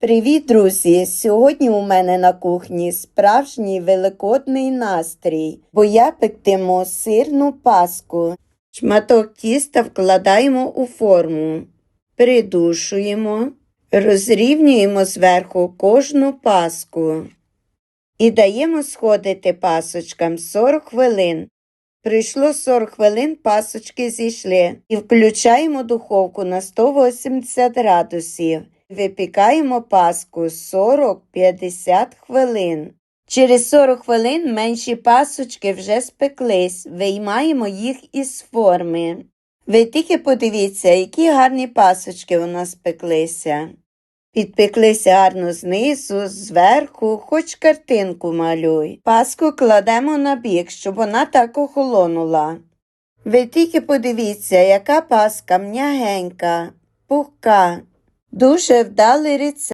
Привіт, друзі! Сьогодні у мене на кухні справжній великодний настрій, бо я пектиму сирну паску. Шматок тіста вкладаємо у форму, придушуємо, розрівнюємо зверху кожну паску і даємо сходити пасочкам 40 хвилин. Прийшло 40 хвилин, пасочки зійшли і включаємо духовку на 180 градусів. Випікаємо паску 40-50 хвилин. Через 40 хвилин менші пасочки вже спеклись, виймаємо їх із форми. Ви тільки подивіться, які гарні пасочки у нас спеклися. Підпеклися гарно знизу, зверху, хоч картинку малюй. Паску кладемо на бік, щоб вона так охолонула. Ви тільки подивіться, яка паска м'ягенька, пухка. Дуже вдалий рецепт.